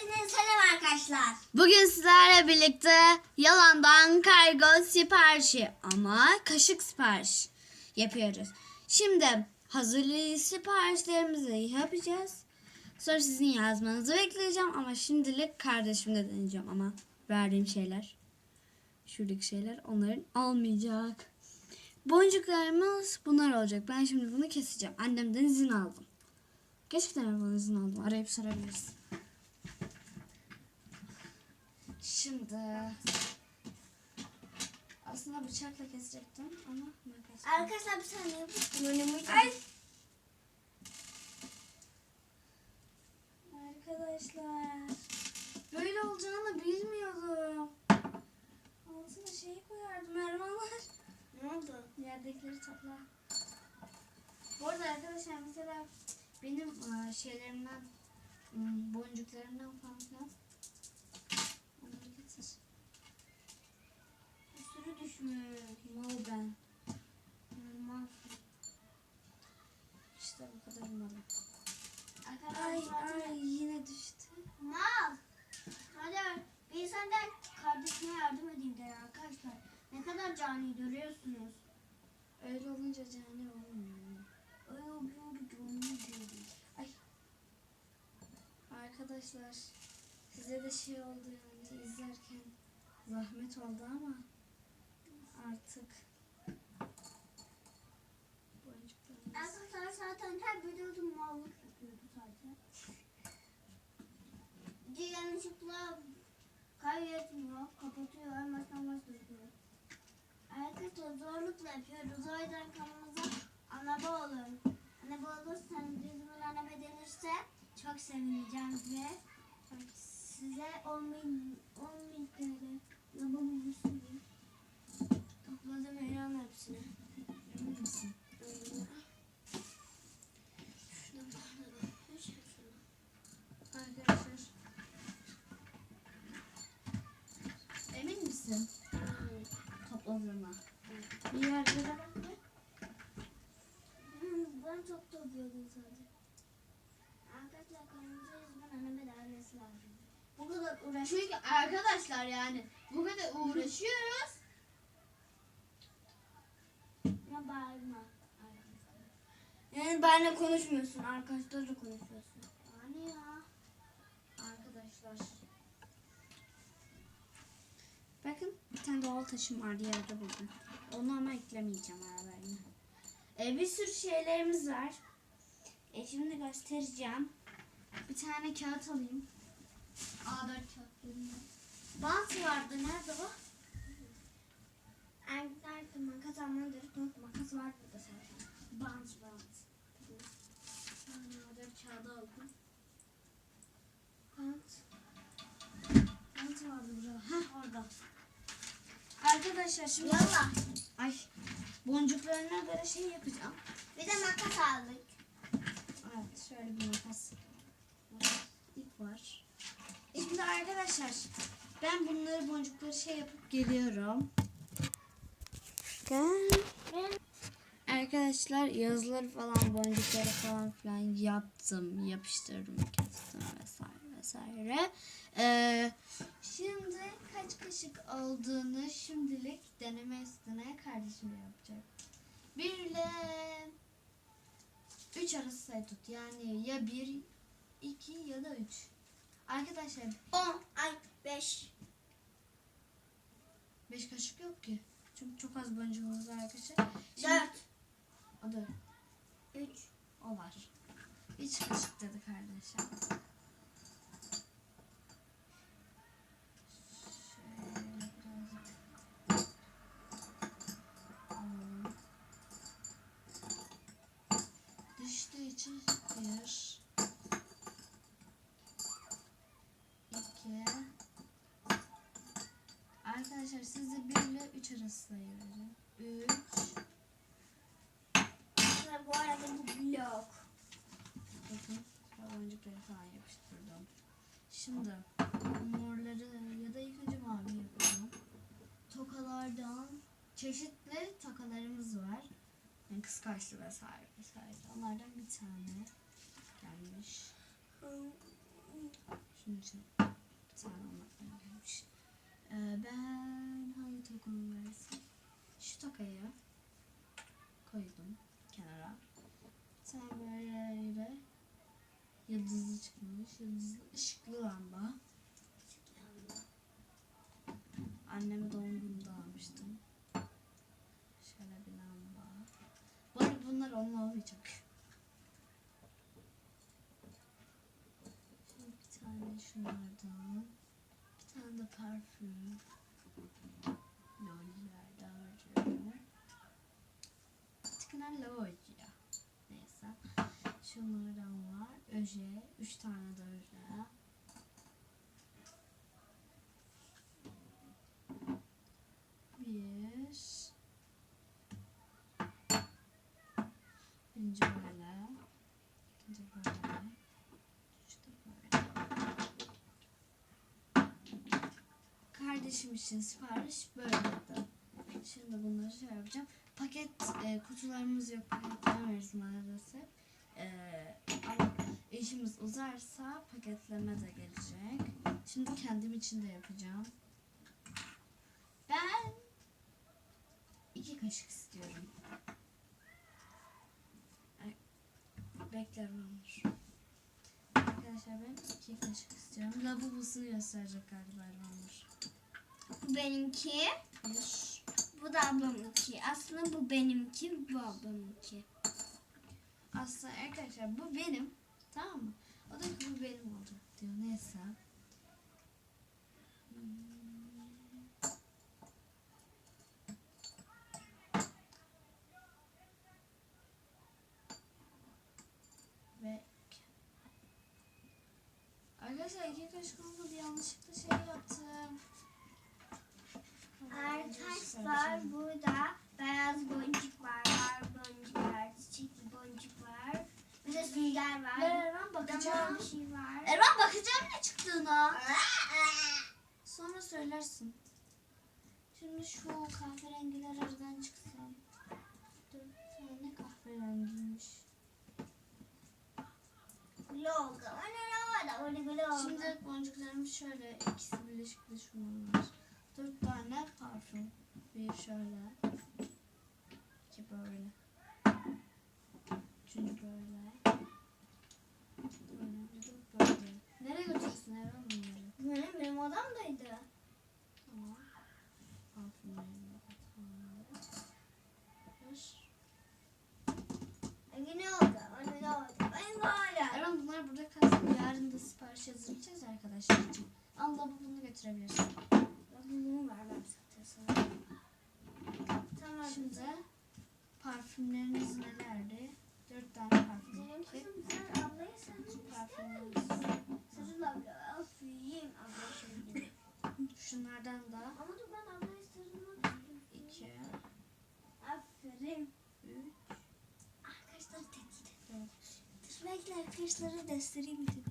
Hepinize selam arkadaşlar. Bugün sizlerle birlikte yalandan kargo siparişi ama kaşık sipariş yapıyoruz. Şimdi hazırlı siparişlerimizi yapacağız. Sonra sizin yazmanızı bekleyeceğim ama şimdilik kardeşimde deneyeceğim ama verdiğim şeyler şuradaki şeyler onların almayacak. Boncuklarımız bunlar olacak. Ben şimdi bunu keseceğim. Annemden izin aldım. Gerçekten arabadan izin aldım. Arayıp sorabilirsin. Şimdi aslında bıçakla kesecektim ama makas. Arkadaşlar bir saniye. Önümü Ay. Arkadaşlar böyle olacağını bilmiyordum. Altına şeyi koyardım Ermanlar. Ne oldu? Yerdekileri topla. Bu arada arkadaşlar mesela benim e, şeylerimden m, boncuklarımdan falan filan Sürü düşmüş. Mal ben. Normal. İşte bu kadar malım. Ay ay yine düştü. Mal. Hadi bir da kardeşine yardım edeyim der arkadaşlar. Ne kadar cani görüyorsunuz. Öyle olunca cani olmuyor. Öyle oluyor cani değil. Ay. Arkadaşlar size de şey oldu yani izlerken zahmet oldu ama artık Arkadaşlar zaten her videoda mallık yapıyordu zaten. Yanlışlıkla kaybetmiyor, kapatıyor, baştan başlatıyor. Arkadaşlar zorlukla yapıyoruz. O yüzden kanalımıza anaba olun. Anaba olursanız yüzümün anaba denirse çok sevineceğim ve size 10 bin, 10 bin TL anaba Topladım Eren hepsini. emin misin? Arkadaşlar emin misin topladığına? Bir yerlere bak be. Hmm, Ben çok topluyordum sadece. Arkadaşlar kanalımıza yüzümün anneme gelmesi lazım. Bu kadar uğraş. Çünkü arkadaşlar yani bu kadar uğraşıyoruz. Ya bağırma. Yani benimle konuşmuyorsun. Arkadaşlarla konuşuyorsun. Yani ya. Arkadaşlar. Bakın bir tane doğal taşım vardı yerde buldum. Onu ama eklemeyeceğim aralarına. E, bir sürü şeylerimiz var. E, şimdi göstereceğim. Bir tane kağıt alayım. A4 kağıtlarında. Bant vardı. Nerede o? Arkadaşlar makas almalıdır. Bak makas var burada zaten. Bant bant. A4 kağıdı aldım. Bant. Bant vardı burada. Heh orada. Arkadaşlar şimdi... Yallah. Ay boncuklarına göre şey yapacağım. Bir de makas aldık. Evet şöyle bir makas. İp var. Şimdi arkadaşlar ben bunları boncukları şey yapıp geliyorum. Gel. Arkadaşlar yazıları falan boncukları falan filan yaptım. Yapıştırdım, kestim vesaire vesaire. Ee, şimdi kaç kaşık olduğunu şimdilik deneme üstüne kardeşim yapacak. Bir ile 3 arası sayı tut. Yani ya 1, 2 ya da 3. Arkadaşlar 10 ay 5. 5 kaşık yok ki. Çünkü çok az boncuğumuz var arkadaşlar. Şimdi- 4. O da 3. o var. 3 kaşık dedik arkadaşlar. Şöyle birazcık alalım. Düştüğü için bir, iki. Arkadaşlar siz de 1 ile 3 arası sayıyorum. 3 Bu arada bu blok. Bakın boncukları falan yapıştırdım. Şimdi morları ya da ilk önce mavi yapalım. Tokalardan çeşitli tokalarımız var. Yani kıskaçlı vesaire vesaire. Onlardan bir tane gelmiş. Bunun için bir tane almaktan gelmiş. Ee, ben hangi tokamı versem? Şu tokayı koydum kenara. Sen böyle yıldızlı çıkmış. Yıldızlı ışıklı lamba. Anneme doğum gününde almıştım. Şöyle bir lamba. Bu bunlar onun olmayacak. Şimdi bir tane şunlardan. Bir tane de parfüm. Loller'de harcıyorum. Tıkınan Loller'ya. Neyse. Şunlardan var. Öje. Üç tane de öje. Bir. Birinci böyle. İkinci böyle. İşte böyle. Kardeşim için sipariş böyleydi. Şimdi bunları şey yapacağım. Paket e, kutularımız yok. Paketlemeyiz maalesef. E, ama işimiz uzarsa paketleme de gelecek. Şimdi kendim için de yapacağım. Ben iki kaşık istiyorum. Ay, bekle Ömür. Arkadaşlar ben iki kaşık istiyorum. Lavabosunu gösterecek galiba Ömür. Bu benimki. Bir. Bu da ablamınki. Aslında bu benimki, bu ablamınki. Aslında arkadaşlar bu benim. Tamam mı? O da bu benim olacak diyor. Neyse. Ve Arkadaşlar iki kaşık olmadı yanlışlıkla şey yaptım. Arkadaşlar burada beyaz boncuk var, var boncuk var, çiçekli boncuk var. Bir de sünger var. Damar bir şey var. Erman bakacağım ne çıktığına. Sonra söylersin. Şimdi şu kahverengiler aradan çıksın. Dört tane kahverengiymiş. Logo. Şimdi boncuklarım şöyle ikisi birleşik de şunlar. Dört tane parfüm. Bir şöyle. iki böyle. Üçüncü. Böyle bir de böyle. Bunları? benim, benim odamdaydı. Tamam. Bir. Yine oldu. Öyle oldu. Ben. Erman bunlar burada kalsın. Yarın da sipariş yazdıracağız arkadaşlar için. Allah bu bunu götürebilirsin. Bunu ver ben zaten sana. Tamam. Şimdi parfümleriniz nelerdi? Dört tane parfüm. Benim kızım sen ablayı sen parfümleriniz. Sarıl abla. Aferin abla şimdi. Şunlardan da Ama dur ben ablayı sarılmak istiyorum. iki, Aferin. üç, Arkadaşlar tehdit et. dört. Dur arkadaşlara göstereyim dedim.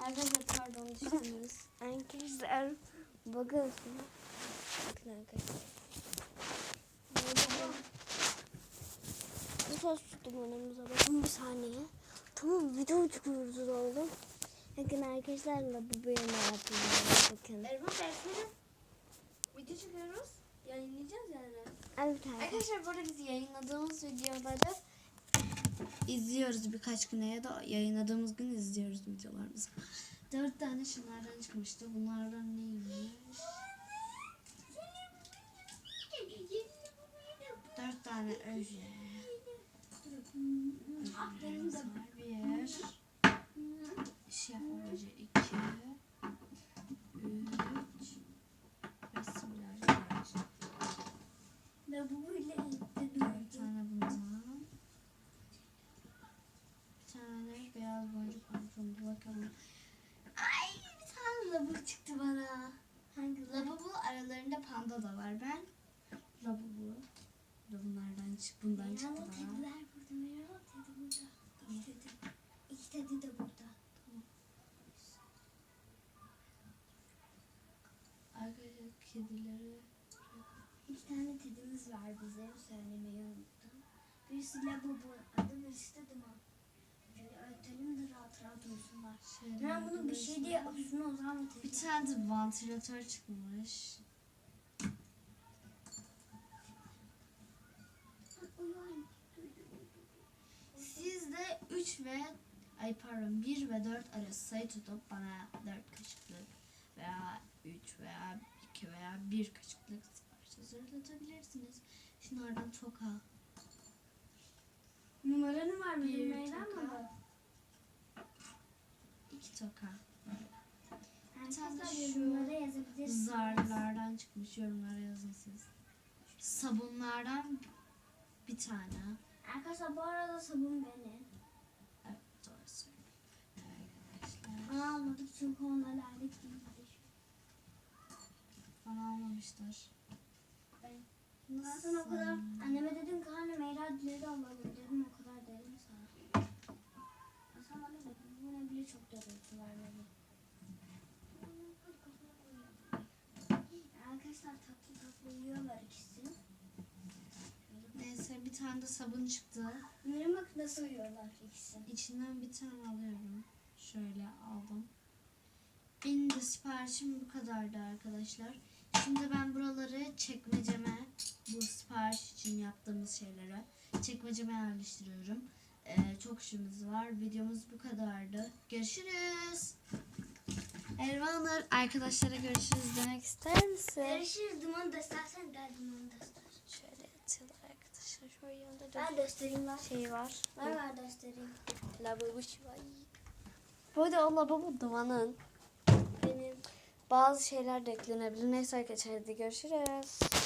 Arkadaşlar pardon düştünüz. Arkadaşlar bakın şuna. Bakın arkadaşlar. Nasıl tuttum önümüze bakın bir saniye. Tamam video çıkıyoruz oğlum. Bakın arkadaşlar bu benim hayatım. Bakın. Erman derslerim. Video çekiyoruz. Yayınlayacağız yani. Evet arkadaşlar. Arkadaşlar burada biz yayınladığımız videoları izliyoruz birkaç güne ya da yayınladığımız gün izliyoruz videolarımızı. Dört tane şunlardan çıkmıştı. Bunlardan neymiş? Dört tane de. Bir. Şef oje iki. Üç. Ve simüler oje. Ve bu böyle Bir tane bundan. Bir tane beyaz boncuk parfüm. Bakalım. Ay bir tane lavabo çıktı bana. Hangi Lavabo aralarında panda da var. Ben lavabo. Bunlardan çık, bundan çıktı bana. kediler burada. Merhaba kedi burada. İki kedi. İki kedi de burada. Arkadaşlar kedileri İki tane kedimiz var bize. Söylemeyi unuttum. Birisi Labubu adı, birisi de Duman. Şöyle Ben bunu bir şey diye üstüne o zaman Bir tane de vantilatör çıkmış. Siz de 3 ve ay pardon 1 ve 4 arası sayı tutup bana 4 kaşıklık veya 3 veya 2 veya 1 kaşıklık sipariş hazırlatabilirsiniz. Şunlardan çok al. Numaranı var mı? Numarayla toka. mı? 2 toka. Bir numara yazabilirsiniz. Zarlardan çıkmış yorumlara yazın siz. Sabunlardan bir tane. Arkadaşlar bu arada sabun benim. Evet doğru söylüyorum. Ama almadık çünkü onlarla aldık değildir. Bana almamışlar. Zaten o kadar anneme dedim ki anne Meyra dileri alalım dedim o kadar dedim sana. Sen bana dedim bu ne bile çok var dedi. Arkadaşlar tatlı tatlı yiyorlar ikisi. Neyse bir tane de sabun çıktı. Bak nasıl yiyorlar ikisi. İçinden bir tane alıyorum. Şöyle aldım. Benim de siparişim bu kadardı arkadaşlar. Şimdi ben buraları çekmeceme, bu sipariş için yaptığımız şeylere çekmeceme yerleştiriyorum. Ee, çok işimiz var. Videomuz bu kadardı. Görüşürüz. Elvanur arkadaşlara görüşürüz demek ister misin? Görüşürüz dumanı da istersen gel dumanı da ister. Şöyle yatıyorlar arkadaşlar. Şöyle yanında Ben göstereyim ben. şey var. Ben ver göstereyim. Lavabo var. Burada o lavabo dumanın. Bazı şeyler de eklenebilir. Neyse arkadaşlar hadi görüşürüz.